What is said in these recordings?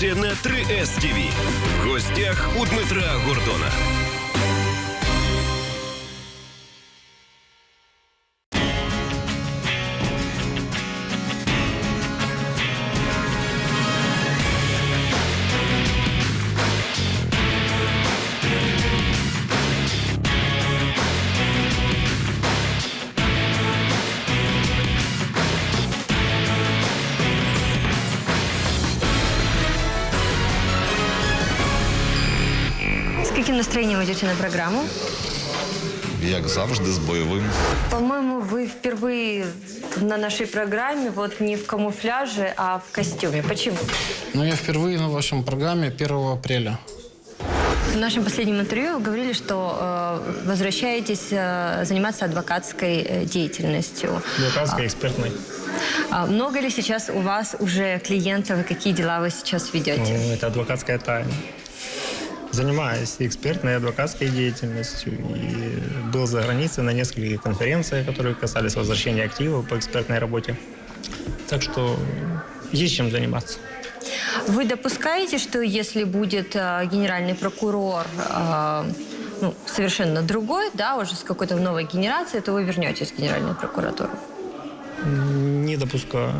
Дивіться на 3S TV. В гостях у Дмитра Гордона. Идете на программу? Як завжди, з бойовим. По-моему, вы впервые на нашей программе вот не в камуфляже, а в костюме. Почему? Ну, я впервые на вашем программе 1 апреля. В нашем последнем интервью вы говорили, что э, возвращаетесь э, заниматься адвокатской э, деятельностью. Адвокатской, экспертной. А много ли сейчас у вас уже клиентов и какие дела вы сейчас ведете? Ну, это адвокатская тайна. Занимаюсь экспертной адвокатской деятельностью и был за границей на нескольких конференциях, которые касались возвращения активов по экспертной работе. Так что есть чем заниматься. Вы допускаете, что если будет э, генеральный прокурор э, ну, совершенно другой, да, уже с какой-то новой генерацией, то вы вернетесь в Генеральную прокуратуру? Не допускаю.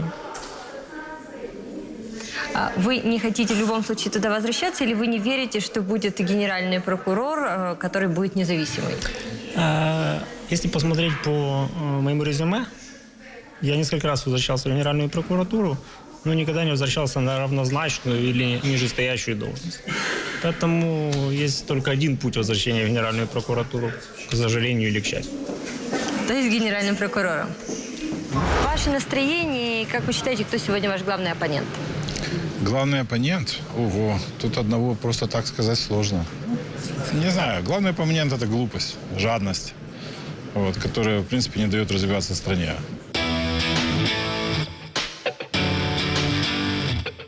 А Вы не хотите в любом случае туда возвращаться, или вы не верите, что будет генеральный прокурор, э, который будет независимый? А, Если посмотреть по э, моему резюме, я несколько раз возвращался в Генеральную прокуратуру, но никогда не возвращался на равнозначную или нижестоящую должность. Поэтому есть только один путь возвращения в Генеральную прокуратуру, к сожалению или к счастью. То есть генеральным прокурором. Ваше настроение, и как вы считаете, кто сегодня ваш главный оппонент? Главный оппонент? Ого, тут одного просто так сказать сложно. Не знаю, главный оппонент это глупость, жадность, вот, которая, в принципе, не дает развиваться стране.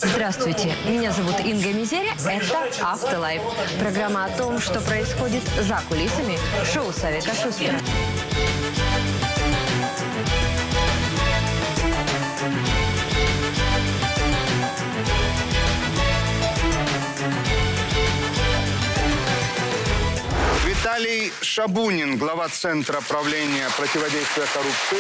Здравствуйте, меня зовут Инга Мизеря, это «Автолайф». Программа о том, что происходит за кулисами шоу Савика Шустера. Виталий Шабунин, глава Центра правления противодействия коррупции.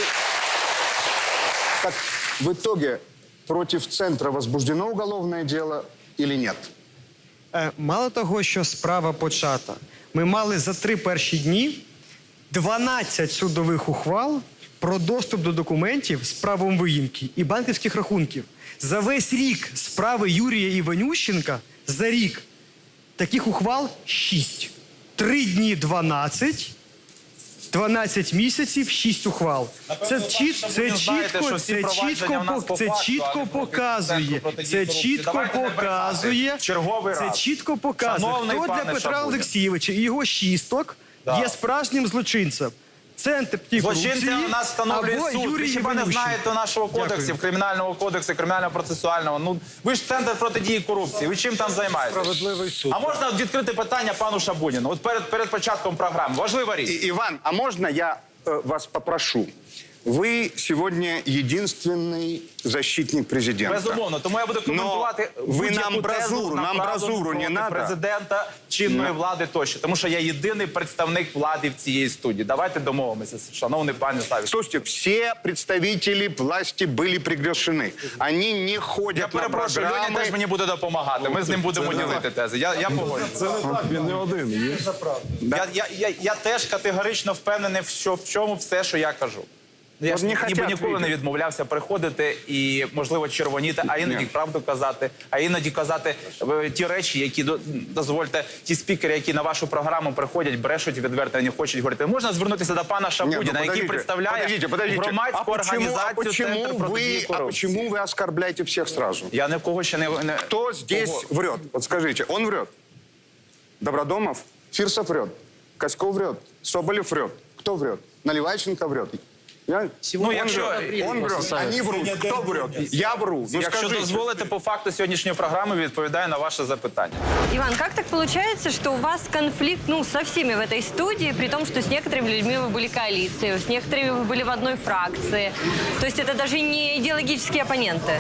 Так, в итоге против Центра возбуждено уголовное дело или нет? Е, Мало того, що справа почата, ми мали за три перші дні 12 судових ухвал про доступ до документів з правом виїмки і банківських рахунків. За весь рік справи Юрія Іванющенка за рік таких ухвал 6. Три дні 12, 12 місяців, 6 ухвал. Це, чіт, це чітко, це чітко, це чітко показує. Це чітко показує. Черговий Це чітко показує. Хто для Петра Олексійовича і його шісток є справжнім злочинцем. Центр антикорупції Злочинця у нас встановлює або суд. Юрій Ви хіба не знаєте нашого кодексу, Дякую. кримінального кодексу, кримінального процесуального. Ну ви ж центр протидії корупції. Ви чим там займаєтесь? Справедливий суд. А можна відкрити питання пану Шабуніну? От перед перед початком програми. Важлива річ. І, Іван. а можна я э, вас попрошу? Вы сегодня единственный защитник президента. Безумовно, тому я буду коментувати Но ви будь-яку нам бразуру, тезу, нам направлену бразуру не проти надо. президента, чинної влади тощо. Тому що я єдиний представник влади в цієї студії. Давайте домовимося, шановний пане Савік. Слушайте, все представители власти были приглашены. Они не Я ходят на перепрошую, Льоня программы. теж мені буде допомагати. Ми з ним будемо ділити тези. Я, я погоджуюся. Він не один є. Я, я, я, я теж категорично впевнений, в що в чому все, що я кажу. Ну, Я ж ніби ніколи не відмовлявся приходити і, можливо, червоніти, а іноді Ні. правду казати, а іноді казати е, ті речі, які до- дозвольте, ті спікери, які на вашу програму приходять, брешуть відверто, не хочуть говорити. Можна звернутися до пана ну Шабудіна, який представляє подождите, подождите. громадську організацію Центр протидії а корупції. почему вы оскорбляете всех сразу? Я ні в кого ще не, не Кто здесь врет? Вот скажите, он врет? Добродомов? Фирсов врет? Коськов врет? Соболев врет? Кто врет? Наливайченко врет? Я... Ну, он якщо- врет, он врет, они врут. Кто врет? Я вру. Ну, Якщо скажите. дозволите, по факту сьогоднішньої програми відповідаю на ваше запитання. Иван, как так получается, что у вас конфликт ну, со всеми в этой студии, при том, что с некоторыми людьми вы были коалицией, с некоторыми вы были в одной фракции? То есть это даже не идеологические оппоненты?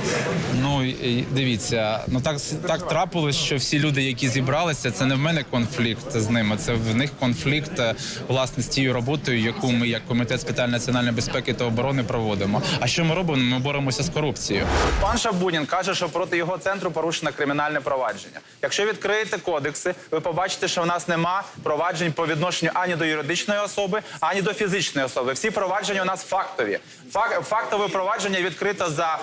Ну і- і дивіться, ну так так трапилось, що всі люди, які зібралися, це не в мене конфлікт з ними. Це в них конфлікт е, власне з тією роботою, яку ми як комітет з питань національної безпеки та оборони проводимо. А що ми робимо? Ми боремося з корупцією. Пан Шабунін каже, що проти його центру порушено кримінальне провадження. Якщо відкриєте кодекси, ви побачите, що в нас нема проваджень по відношенню ані до юридичної особи, ані до фізичної особи. Всі провадження у нас фактові. Фак, фактове провадження відкрито за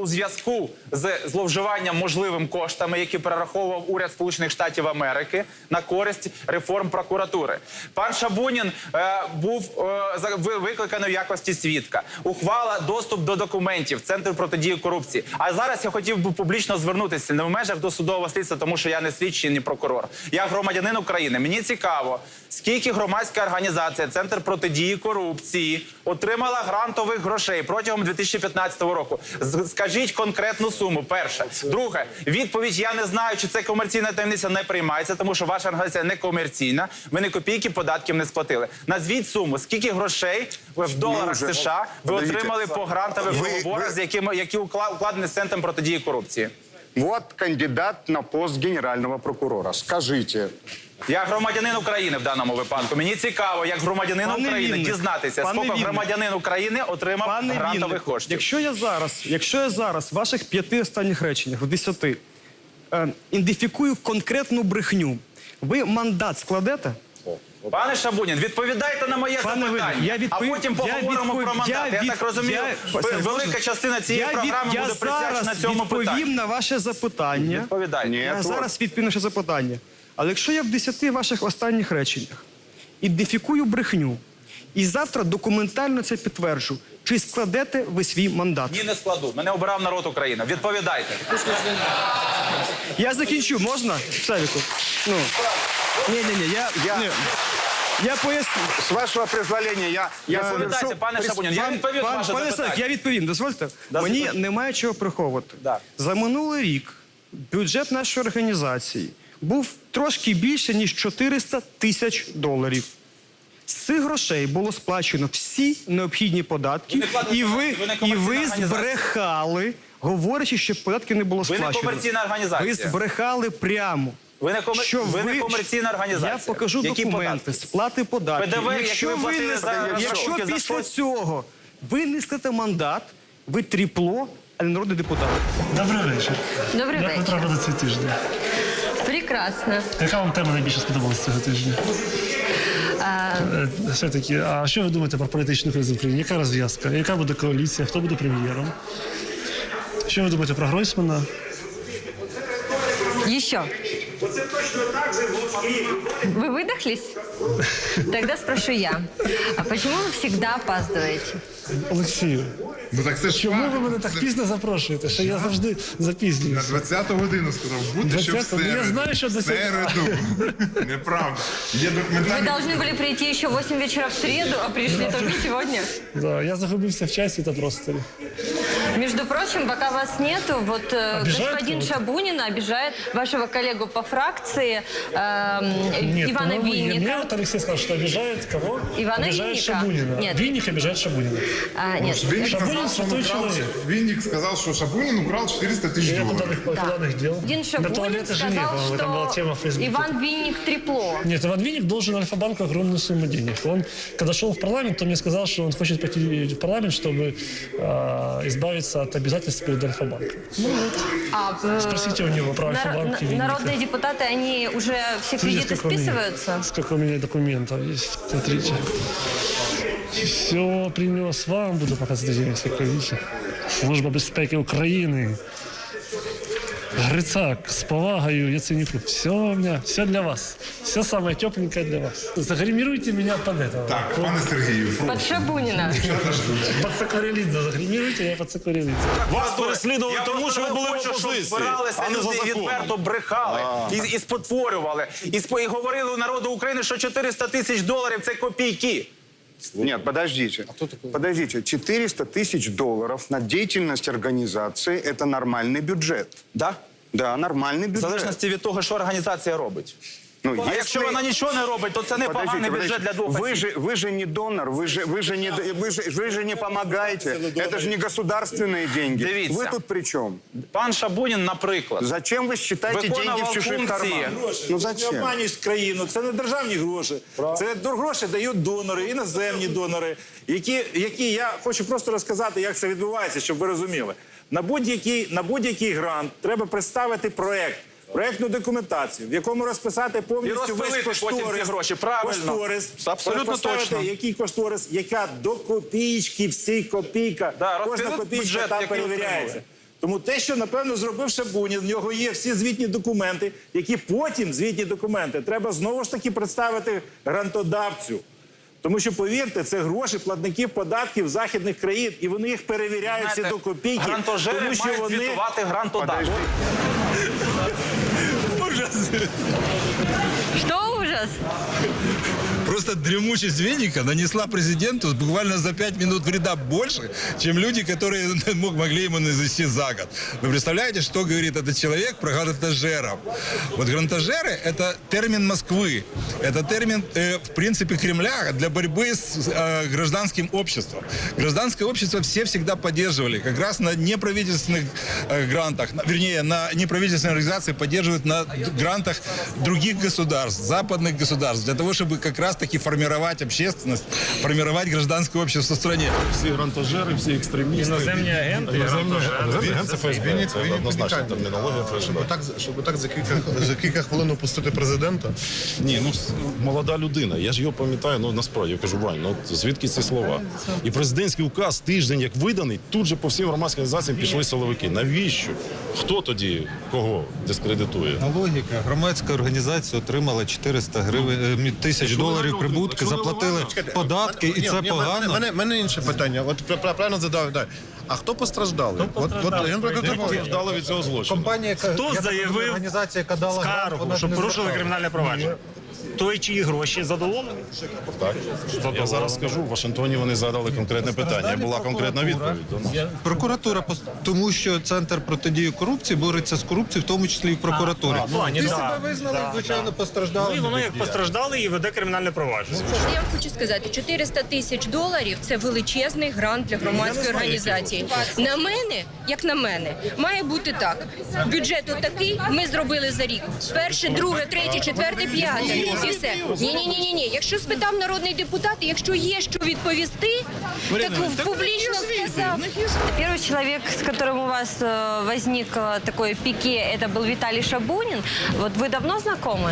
у зв'язку з зловживанням можливим коштами, які перераховував уряд Сполучених Штатів Америки на користь реформ прокуратури. Пан Шабунін е, був е, викликаний в якості свідка. Ухвала доступ до документів Центр протидії корупції. А зараз я хотів би публічно звернутися не в межах досудового слідства, тому що я не слідчий, ні прокурор. Я громадянин України. Мені цікаво, скільки громадська організація Центр протидії корупції отримала грантових грошей протягом 2015 року. Скажіть конкретну суму. Перше, друге, відповідь я не знаю, чи це комерційна таємниця не приймається, тому що ваша організація не комерційна. Ви не копійки податків не сплатили. Назвіть суму, скільки грошей в доларах вже- США ви отримали по грантових Ви- договорах, з якими які укладені з центром протидії корупції. Вот кандидат на пост генерального прокурора. Скажите, Я громадянин України в даному випадку. Мені цікаво, як громадянин Пане України, Вінник, дізнатися, пане скільки Вінник. громадянин України отримав Пане грантових Віннику, коштів. якщо я зараз, якщо я зараз в ваших п'яти останніх реченнях, в десяти, е, ідентифікую конкретну брехню, ви мандат складете? Пане Шабунін, відповідайте на моє Пане запитання, Винник, я відповів- а потім я поговоримо відповів- про мандат. Я, від- так розумію, я- ви- велика частина цієї Я від- програми я буде присвячена зараз цьому відповім питанню. на ваше запитання. Відповідайте. Ні. Я зараз відповім на ваше запитання. Але якщо я в десяти ваших останніх реченнях ідентифікую брехню і завтра документально це підтверджу, чи складете ви свій мандат? Ні, не складу. Мене обирав народ України. Відповідайте. Я закінчу, можна? Савіку? Ну. Ні, ні, ні, я, Я- ні. я поясню. с вашего позволения, я, я Відповідайте, совершу... пане Шабунін. Я Пан- відповів пан- ваше пане запитання. Савік, я відповім, дозвольте. Да, Мені запитання. немає чого приховувати. Да. За минулий рік бюджет нашої організації був трошки більше, ніж 400 тисяч доларів. З цих грошей було сплачено всі необхідні податки, Ви не і ви, ви не і ви збрехали, говорячи, що податки не було сплачено. Ви не комерційна організація. Ви збрехали прямо. Ви не комер- Що ви не комерційна організація. Я покажу Які документи, податки? сплати податків. ПДВ, якщо ви ви не за якщо за після щось? цього ви не мандат, ви тріпло, а не народний депутат. Добрий вечір. Добрий Як ви вечір. цей тиждень? Прекрасно. Яка вам тема найбільше сподобалася цього тижня? А... Все-таки, а що ви думаєте про політичну кризу в Україні? Яка розв'язка? Яка буде коаліція? Хто буде прем'єром? Що ви думаєте про Гройсмана? Еще. Вы выдохлись? Тогда спрошу я. А почему вы всегда опаздываете? Олексію, Ну так це ж чому ви факт. мене так Це пізно запрошуєте? Що я завжди На запізнююся. 20 годину сказав, бути ще в 20-ту? Ну, я середу. знаю, що до В сьогодні- середу. Неправда. Є Вы документальні... должны были прийти еще в 8 вечера в среду, а пришли только сегодня. Да, я загубився в часі та просторі. Между прочим, пока вас нету, вот э, Обижает господин кого-то? Шабунин обижает вашего коллегу по фракции эм, Нет, Ивана по-моему, Винника. Мне вот Алексей сказал, что обижает кого? Ивана обижает Винника. Шабунина. Нет. Винник обижает Шабунина. А, нет. Вінник Шабунін сказав, що святой він украл- чоловік. Вінник сказав, що Шабунін украл 400 тисяч Я доларів. данных, по данных дел. Один На Шабунин туалеты жене, сказал, по-моему, там была тема в что Фейсбуке. Иван Винник трепло. Нет, Иван Винник должен Альфа-банку огромную сумму денег. Он, когда шел в парламент, то мне сказал, что он хочет пойти в парламент, чтобы а, избавиться от обязательств перед Альфа-банком. Ну вот, А, э, спросите у него про нар- Альфа-банк и на- Винника. народные депутаты, они уже все Смотрите, кредиты сколько у меня- списываются? Сколько у меня документов есть. Смотрите. Все принес вам, буду показывать несколько видите. Служба безпеки України. Грицак, з повагою, Яценюку. Все у меня, все для вас. Все самое тепленькое для вас. Загримируйте меня под этого. Так, пане Сергію, Под Шабунина. Под Сокорелидзе загримируйте меня под Сокорелидзе. Вас переслідували тому, що ви були в опозиції. А не за люди і законом. відверто брехали, і, і спотворювали, і, спо- і говорили народу України, що 400 тисяч доларів – це копійки. Нет, подождите. Подождите, 400 тысяч долларов на деятельность организации – это нормальный бюджет. Да? Да, нормальный В бюджет. залежності від того, що організація робить. Ну, А якщо вона нічого не робить, то це не поганий бюджет для двох вы осіб. же, вы же не донор, вы же, вы же, не, вы же, вы же не помогаете. Это же не государственные деньги. Дивіться. Вы тут при чем? Пан Шабунін, наприклад, Зачем вы считаете деньги Виконував в чужих функції. карманах? Ну Не зачем? обманюють країну, це не державні гроші. Це ду- гроші дають донори, іноземні донори, які, які я хочу просто розказати, як це відбувається, щоб ви розуміли. На будь-який, на будь-який грант треба представити проект. Проектну документацію, в якому розписати повністю І весь потім кошторис. ці гроші, правильно. Кошторис. Абсолютно точно. Який кошторис, яка до копійки, всі копійка, Да, кожна копійка бюджет, там перевіряється. отримали. Тому те, що напевно зробив Шабунін, в нього є всі звітні документи, які потім звітні документи треба знову ж таки представити грантодавцю. Тому що повірте, це гроші платників податків західних країн, і вони їх перевіряють всі знаєте, до копійки. тому що мають вони грантодавцю. Что ужас? Просто дремучесть веника нанесла президенту буквально за пять минут вреда больше, чем люди, которые мог- могли ему нанести за год. Вы представляете, что говорит этот человек про грантажеров? Вот грантажеры – это термин Москвы. Это термин, э, в принципе, Кремля для борьбы с э, гражданским обществом. Гражданское общество все всегда поддерживали. Как раз на неправительственных э, грантах, вернее, на неправительственные организации поддерживают на грантах других государств, западных государств, для того, чтобы как раз-таки формировать общественность, формировать гражданское общество в стране. Всі грантожери, всі екстремісти. Іноземні агенти, Іноземні агенти, ФСБ, це однозначна термінологія ФСБ. Так, щоб так за кілька, за кілька хвилин опустити президента. Ні, ну молода людина. Я ж його пам'ятаю. Ну насправді я кажу, Вань, ну звідки ці слова? І президентський указ тиждень як виданий, тут же по всім громадським організаціям пішли силовики. Навіщо? Хто тоді кого дискредитує? Логіка. Громадська організація отримала 400 гривень е, тисяч доларів прибутки, заплатили податки, і це погано. Мене, мене інше питання. От пра- правильно задав. да. А хто постраждали? От, от, я Хто постраждали від цього злочину? компанія, яка Хто заявив організація, яка дала скаргу, що порушили кримінальне провадження? Той, чиї гроші задоволений? Так. Я зараз скажу, в Вашингтоні вони задали конкретне питання. Була конкретна відповідь. до нас. Прокуратура, тому що центр протидії корупції бореться з корупцією, в тому числі і в прокуратурі. А, плані, Ти да, себе визнали, да, звичайно, да. постраждали. Ну і воно як постраждали і веде кримінальне провадження. Я вам хочу сказати, 400 тисяч доларів це величезний грант для громадської організації. На мене, як на мене, має бути так. Бюджет отакий, ми зробили за рік. Перше, друге, третє, четверте, п'яте. І все. Ні, ні, ні, ні, ні. Якщо спитав народний депутат, якщо є що відповісти, так публічно сказав. Первый человек, с которым у вас э, возникло такое пике, это был Виталий Шабунин. Вот вы давно знакомы?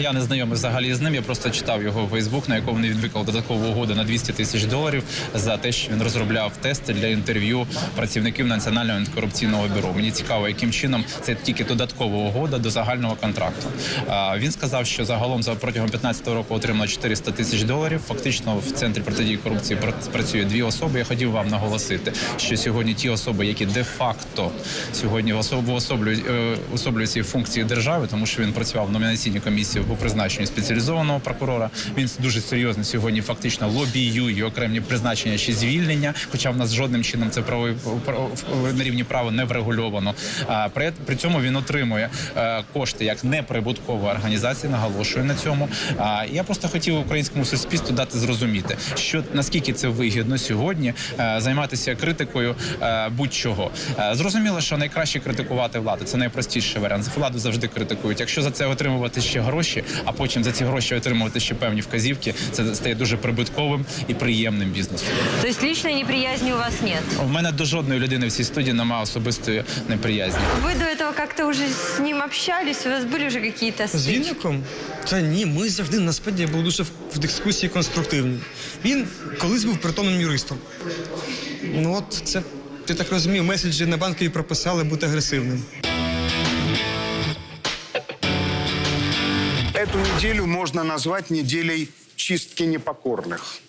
Я не знайомий взагалі з ним. Я просто читав його Фейсбук, на якому він виклав додаткову угоду на 200 тисяч доларів за те, що він розробляв тести для інтерв'ю працівників національного антикорупційного бюро. Мені цікаво, яким чином це тільки додаткова угода до загального контракту. А, Він сказав, що загалом за протягом 15 року отримано 400 тисяч доларів. Фактично в центрі протидії корупції пр- працює дві особи. Я хотів вам наголосити, що сьогодні ті особи, які де-факто сьогодні особ- уособлюють е, особлюють ці функції держави, тому що він працював в номінаційній комісії по призначенню спеціалізованого прокурора. Він дуже серйозно сьогодні фактично лобіює окремі призначення чи звільнення, хоча в нас жодним чином це право- на рівні права не врегульовано. А при, цьому він отримує е, кошти як неприбуткова організація. Наголошую на цьому. А я просто хотів українському суспільству дати зрозуміти, що наскільки це вигідно сьогодні е, займатися критикою е, будь-чого. Е, Зрозуміло, що найкраще критикувати владу. Це найпростіший варіант. Владу завжди критикують. Якщо за це отримувати ще гроші, а потім за ці гроші отримувати ще певні вказівки, це стає дуже прибутковим і приємним бізнесом. То есть личной неприязни у вас нет? У мене до жодної людини в цій студії немає особистої неприязні. Вы до этого как-то уже с ним общались? У вас были уже какие-то З стычки? Вінником? Та ні, ми завжди насправді я був дуже в, в дискусії конструктивні. Він колись був притомним юристом. Ну от це, ти так розумів, меседжі на банкові прописали бути агресивним. Эту неделю можно назвать неделей чистки непокорных.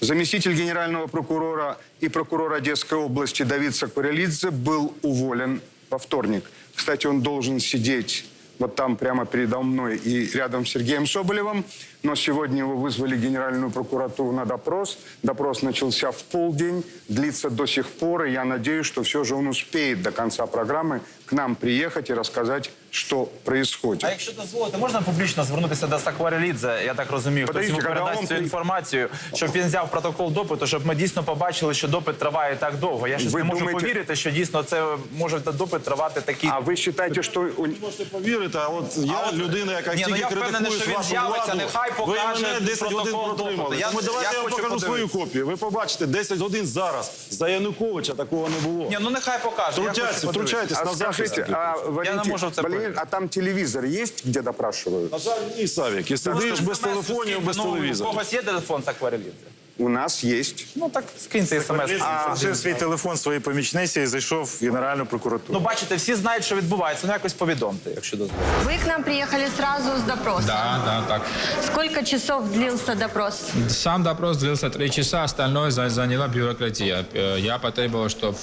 Заместитель генерального прокурора и прокурор Одесской области Давид Сакурелидзе был уволен во вторник. Кстати, он должен сидеть вот там прямо передо мной и рядом с Сергеем Соболевым. Но сегодня его вызвали в Генеральную прокуратуру на допрос. Допрос начался в полдень, длится до сих пор. И я надеюсь, что все же он успеет до конца программы к нам приехать и рассказать, что происходит. А якщо дозволите, можна публічно звернутися до Сакварелідзе, я так розумію, хтось йому передасть цю інформацію, щоб він взяв протокол допиту, щоб ми дійсно побачили, що допит триває так довго. Я щось Ви не можу думаєте- повірити, що дійсно це може допит тривати такі. А ви вважаєте, що у- Можете повірити, а от я А от- людина, яка Ні, ну тільки я впевнений, критикує що він вашу з'явиться, владу, нехай ви покаже мене 10 годин протокол протримали. допиту. Я- Тому давайте я я вам хочу покажу свою подивитися. копію. Ви побачите, 10 годин зараз. За Януковича такого не було. Ні, ну нехай покаже. я хочу подивитися. втручайтесь А на захист. скажите, а, Валентин, не можу в це Валентин, а там телевизор есть, где допрашивают? На жаль, ні, Савік. Якщо ти без телефонів, без ну, У телевізора. когось є телефон з Сакварелідзе? У нас есть. Ну так скиньте смс. А лишив свій телефон своїй помічниці і зайшов в Генеральну прокуратуру. Ну бачите, всі знають, що відбувається. Ну якось повідомте, якщо дозволите. Вы к нам приехали сразу с допросом. Да, да, так. Сколько часов длился допрос? Сам допрос длился три часа, остальное за- заняла бюрократия. Э, Я потребовал, чтобы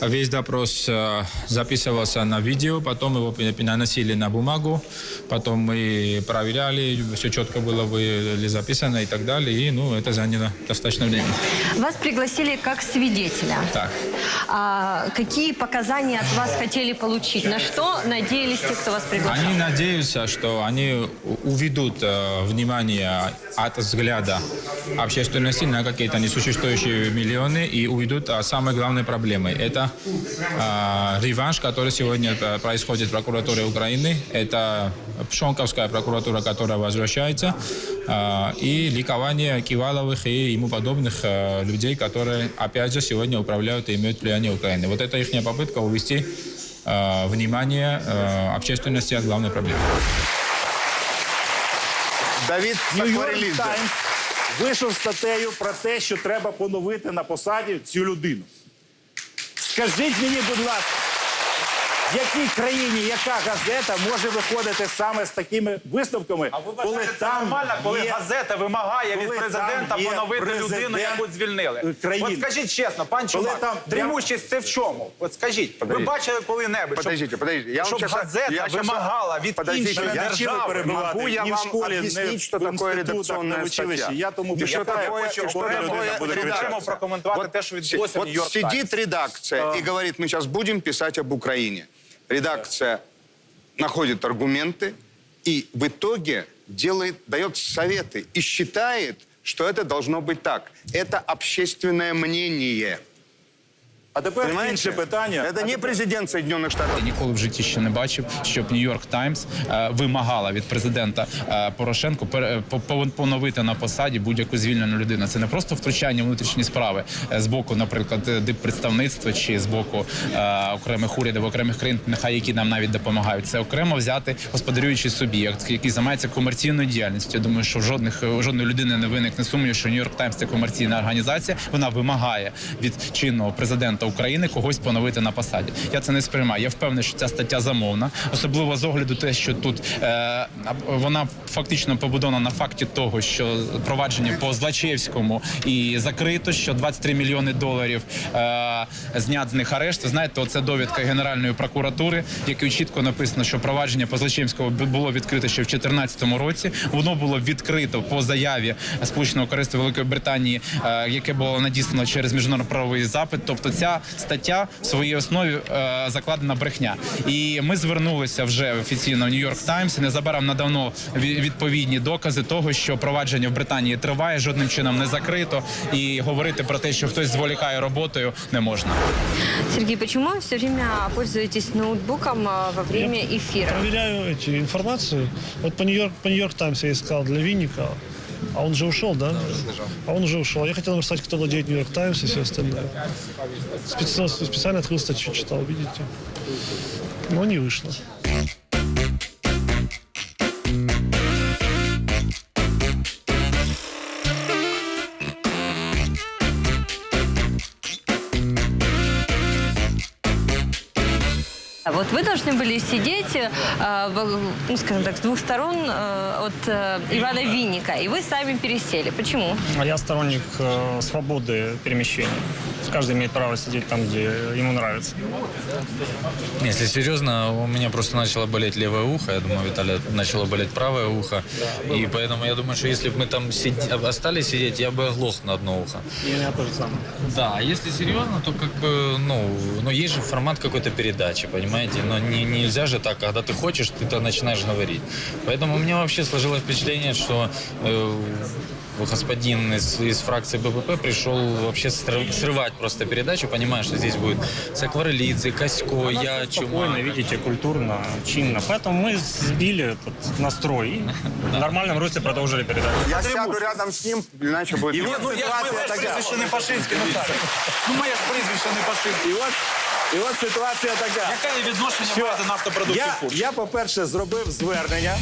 весь допрос э, записывался на видео, потом его пере- переносили на бумагу, потом мы проверяли, все четко было были записано и так далее, и ну, это заняло достаточно времени. Вас пригласили как свидетеля. Так. А какие показания от вас хотели получить? На что надеялись те, кто вас приглашал? Они надеются, что они уведут э, внимание от взгляда общественности на какие-то несуществующие миллионы и уведут от самой главной проблемы. Это э, реванш, который сегодня э, происходит в прокуратуре Украины. Это Пшонковская прокуратура, которая возвращается. э, и ликование Киваловых и ему подобных э, людей, которые, опять же, сегодня управляют и имеют влияние Украины. Вот это их попытка увести э, внимание э, общественности от главной проблемы. Давид Нью-Йорк Сакварелидзе. Таймс вийшов статтею про те, що треба поновити на посаді цю людину. Скажіть мені, будь ласка, в якій країні яка газета може виходити саме з такими висновками, А ви вважаєте, це нормально, коли є- газета вимагає від коли президента там є поновити людину, президент яку звільнили? країни. От скажіть чесно, пан Коли Чумак, там- тримучість це в чому? От скажіть, ви Подождіть. бачили коли-небудь, щоб, Подождите, подождите. Я щоб газета я вимагала від Подождите, іншої я держави? перебувати? Могу я ні в вам школі, ні объяснить, в что такое інститутах, редакционная в училищі. статья? Я тому питаю, такое, хочу и что окремо прокоментувати те, що відбулося в Вот Нью-Йорк Таймс. сидит редакция и говорит, мы сейчас будем писать об Украине Редакция находит аргументы и в итоге делает, дает советы и считает, что это должно быть так. Это общественное мнение. А тепер Понимаете? інше питання. Это не президент Соединенных Штатов. Я ніколи в житті ще не бачив, щоб Нью-Йорк Таймс е, вимагала від президента е, Порошенко по- по- поновити на посаді будь-яку звільнену людину. Це не просто втручання внутрішні справи е, з боку, наприклад, е, диппредставництва чи з боку е, окремих урядів, окремих країн, нехай які нам навіть допомагають. Це окремо взяти господарюючий суб'єкт, який займається комерційною діяльністю. Я думаю, що в жодних жодної людини не виникне сумнів, що Нью-Йорк Таймс це комерційна організація. Вона вимагає від чинного президента України когось поновити на посаді. Я це не сприймаю. Я впевнений, що ця стаття замовна, особливо з огляду те, що тут е, вона фактично побудована на факті того, що провадження по Злачевському і закрито, що 23 мільйони доларів е, знят з них арешт. Ви знаєте, оце довідка Генеральної прокуратури, якій чітко написано, що провадження по Злачевському було відкрите ще в 2014 році. Воно було відкрито по заяві Сполученого Користу Великої Британії, е, яке було надіслано через міжнародно-правовий запит. Тобто ця стаття в своїй основі е, закладена брехня. І ми звернулися вже офіційно в Нью-Йорк Таймс і незабаром надавно ві- відповідні докази того, що провадження в Британії триває, жодним чином не закрито, і говорити про те, що хтось зволікає роботою, не можна. Сергей, почему вы все время пользуетесь ноутбуком а, во время эфира? Проверяю эти информацию. Вот по Нью-Йорк, по Нью-Йорк Таймс я искал для Винника. А он же ушел, да? А он уже ушел. Я хотел написать, кто владеет Нью-Йорк Таймс и все остальное. Специально, специально открыл статью, читал, видите? Но не вышло. Вот вы должны были сидеть, э, в- ну, скажем так, с двух сторон э, от э, Ивана Винника, и вы сами пересели. Почему? А я сторонник э, свободы перемещения. Каждый имеет право сидеть там, где ему нравится. Если серьезно, у меня просто начало болеть левое ухо. Я думаю, Виталия начало болеть правое ухо. И поэтому я думаю, что если бы мы там сиди- остались сидеть, я бы оглох на одно ухо. И у меня тоже самое. Да, а если серьезно, то как бы, ну, ну есть же формат какой-то передачи, понимаете? Но не, нельзя же так, когда ты хочешь, ты то начинаешь говорить. Поэтому у меня вообще сложилось впечатление, что э, господин из, из фракции БПП пришел вообще сры- срывать просто передачу, понимая, что здесь будет Сакварелидзе, Косько, я, Чума. Спокойно, видите, культурно, чинно. Поэтому мы сбили этот настрой и в нормальном русле продолжили передачу. Я сяду рядом с ним, иначе будет... І от, ну, я ж моє ж прізвище не Пашинське, ну так. Ну, моє ж прізвище не Пашинське. І от, і от ситуація така. Яке відношення Що має до нафтопродуктів я, я, по-перше, зробив звернення.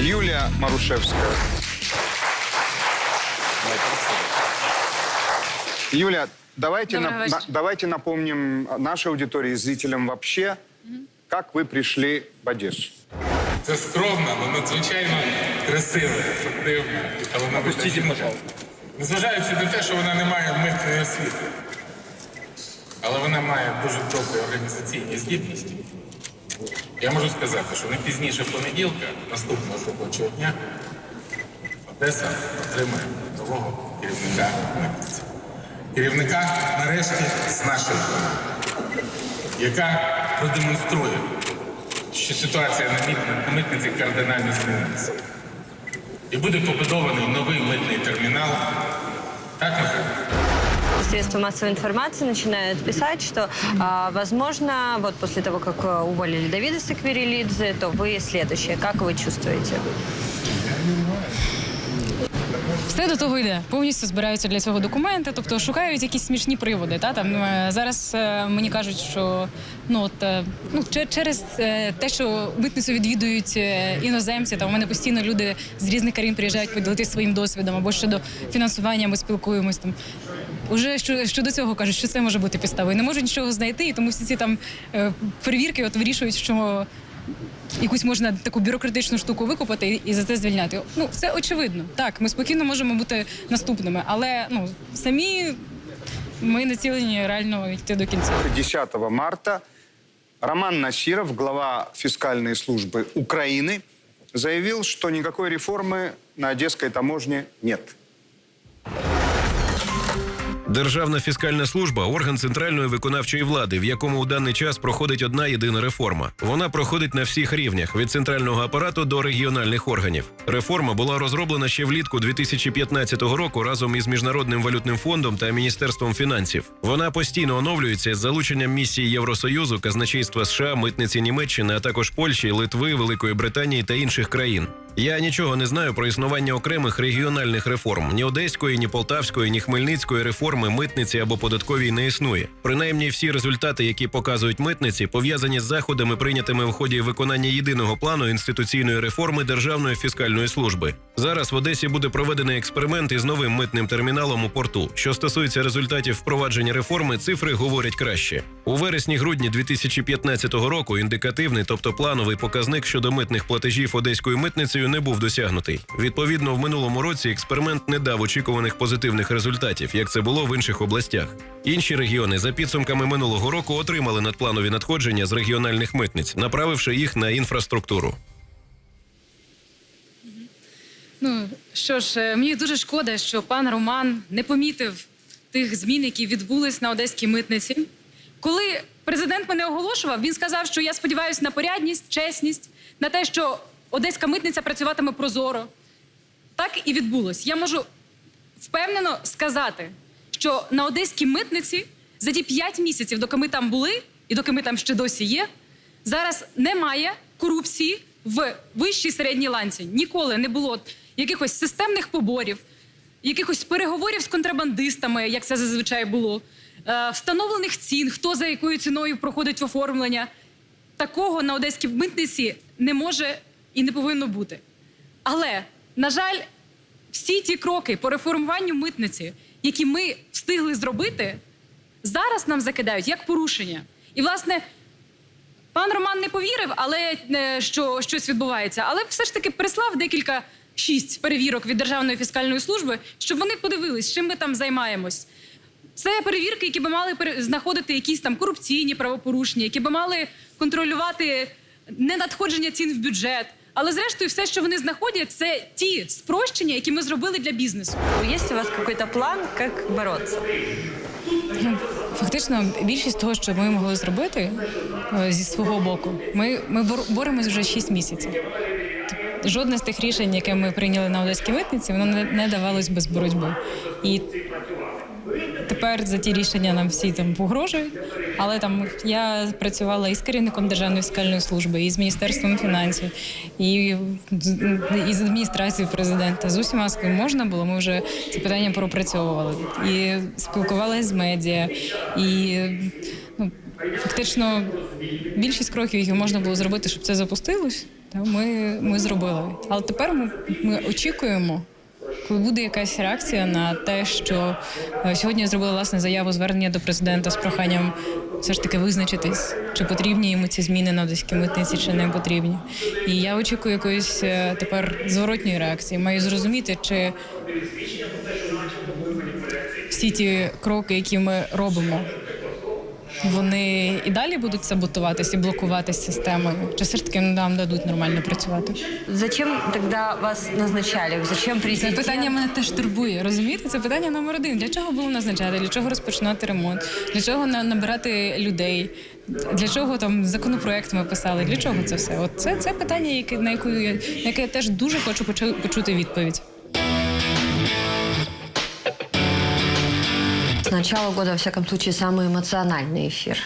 Юлия Марушевская. Юля, давайте, на- на- давайте напомним нашей аудитории и зрителям вообще, как вы пришли в Одессу. Це скромно, але надзвичайно красиво, ефективно талановита жінка. Незважаючи на те, що вона не має митної освіти, але вона має дуже добрі організаційні здібності. Я можу сказати, що не пізніше понеділка, наступного робочого дня, Одеса отримає нового керівника митниці. Керівника, нарешті, з нашої команди, яка продемонструє, що ситуація на мит- на митниці кардинально змінилася. І буде побудований новий митний термінал. Так, Михайло? Средства массовой информации начинают писать, что, а, возможно, вот после того, как а, уволили Давида Саквирелидзе, то вы следующее. Как вы чувствуете? Все до того йде. Повністю збираються для цього документи, тобто шукають якісь смішні приводи. Та там е, зараз е, мені кажуть, що ну от е, ну через те, що митницю відвідують іноземці, там у мене постійно люди з різних країн приїжджають поділитися своїм досвідом або щодо фінансування. Ми спілкуємось там. Уже що, щодо цього кажуть, що це може бути підставою. Не можуть нічого знайти, і тому всі ці там перевірки от вирішують, що якусь можна таку бюрократичну штуку викупити і, і за це звільняти. Ну це очевидно. Так, ми спокійно можемо бути наступними, але ну самі ми націлені реально йти до кінця. 10 марта Роман Насиров, глава фискальной службы Украины, заявил, что никакой реформы на одесской таможне нет. Державна фіскальна служба орган центральної виконавчої влади, в якому у даний час проходить одна єдина реформа. Вона проходить на всіх рівнях від центрального апарату до регіональних органів. Реформа була розроблена ще влітку 2015 року разом із міжнародним валютним фондом та міністерством фінансів. Вона постійно оновлюється з залученням місії Євросоюзу, казначейства США, митниці Німеччини, а також Польщі, Литви, Великої Британії та інших країн. Я нічого не знаю про існування окремих регіональних реформ. Ні одеської, ні полтавської, ні хмельницької реформи митниці або податковій не існує. Принаймні, всі результати, які показують митниці, пов'язані з заходами, прийнятими в ході виконання єдиного плану інституційної реформи Державної фіскальної служби. Зараз в Одесі буде проведений експеримент із новим митним терміналом у порту. Що стосується результатів впровадження реформи, цифри говорять краще. У вересні-грудні 2015 року індикативний, тобто плановий показник щодо митних платежів одеською митницею не був досягнутий. Відповідно, в минулому році експеримент не дав очікуваних позитивних результатів, як це було в інших областях. Інші регіони за підсумками минулого року отримали надпланові надходження з регіональних митниць, направивши їх на інфраструктуру. Ну що ж, е, мені дуже шкода, що пан Роман не помітив тих змін, які відбулись на одеській митниці. Коли президент мене оголошував, він сказав, що я сподіваюся на порядність, чесність, на те, що одеська митниця працюватиме прозоро. Так і відбулось. Я можу впевнено сказати, що на одеській митниці за ті 5 місяців, доки ми там були, і доки ми там ще досі є, зараз немає корупції в вищій середній ланці. Ніколи не було якихось системних поборів, якихось переговорів з контрабандистами, як це зазвичай було. е, встановлених цін, хто за якою ціною проходить оформлення. Такого на одеській митниці не може і не повинно бути. Але, на жаль, всі ті кроки по реформуванню митниці, які ми встигли зробити, зараз нам закидають як порушення. І, власне, пан Роман не повірив, але е, що щось відбувається. Але все ж таки прислав декілька шість перевірок від Державної фіскальної служби, щоб вони подивились, чим ми там займаємось. Це перевірки, які би мали знаходити якісь там корупційні правопорушення, які би мали контролювати ненадходження цін в бюджет. Але зрештою, все, що вони знаходять, це ті спрощення, які ми зробили для бізнесу. Есть у вас какой-то план, как бороться? Фактично, більшість того, що ми могли зробити е, зі свого боку, ми, ми бор- боремось вже 6 місяців. Жодне з тих рішень, яке ми прийняли на одеській митниці, воно не, не давалось без боротьби. І тепер за ті рішення нам всі там погрожують. Але там я працювала і з керівником Державної фіскальної служби, і з міністерством фінансів, і, і з адміністрацією президента. З усіма з можна було. Ми вже ці питання пропрацьовували і спілкувалися з медіа, і ну, фактично більшість кроків, які можна було зробити, щоб це запустилось, та ми, ми зробили. Але тепер ми, ми очікуємо. Буде якась реакція на те, що е, сьогодні я зробила власне заяву звернення до президента з проханням все ж таки визначитись, чи потрібні йому ці зміни на одеській митниці, чи не потрібні. І я очікую якоїсь е, тепер зворотньої реакції. Маю зрозуміти, чи всі ті кроки, які ми робимо, вони і далі будуть саботуватися і блокуватися системою, чи все ж таки нам дадуть нормально працювати. Зачем тогда вас назначали? Зачем Це президент? питання мене теж турбує. Розумієте? Це питання номер один. Для чого було назначати? Для чого розпочинати ремонт? Для чого на- набирати людей? Для чого там законопроект ми писали? Для чого це все? От це, це питання, яке на яку я на яке я теж дуже хочу почу- почути відповідь. С начала года, во всяком случае, самый эмоциональный эфир,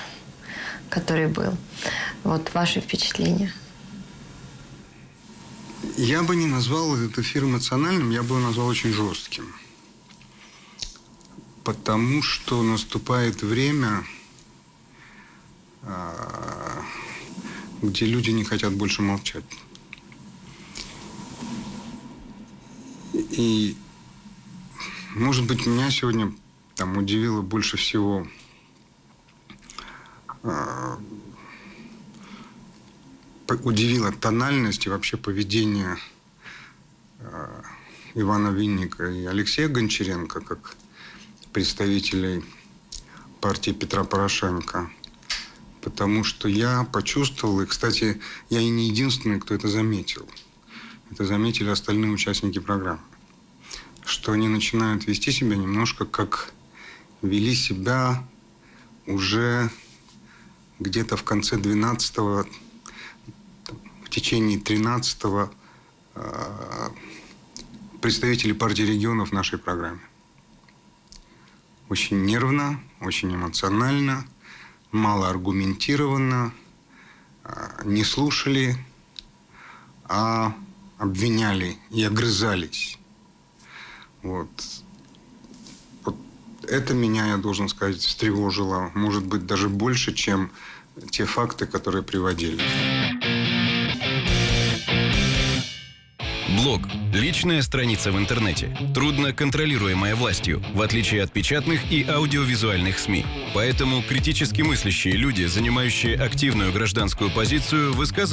который был. Вот ваши впечатления. Я бы не назвал этот эфир эмоциональным, я бы его назвал очень жестким. Потому что наступает время, а, где люди не хотят больше молчать. И, может быть, меня сегодня там удивило больше всего а, по- удивила тональность и вообще поведение э, Ивана Винника и Алексея Гончаренко как представителей партии Петра Порошенко. Потому что я почувствовал, и, кстати, я и не единственный, кто это заметил. Это заметили остальные участники программы. Что они начинают вести себя немножко как вели себя уже где-то в конце 12 в течение 13-го э, представители партии регионов в нашей программе. Очень нервно, очень эмоционально, мало аргументированно, э, не слушали, а обвиняли и огрызались. Вот. Это меня, я должен сказать, встревожило, может быть, даже больше, чем те факты, которые приводили. Блог – личная страница в интернете, трудно контролируемая властью, в отличие от печатных и аудиовизуальных СМИ. Поэтому критически мыслящие люди, занимающие активную гражданскую позицию, высказывают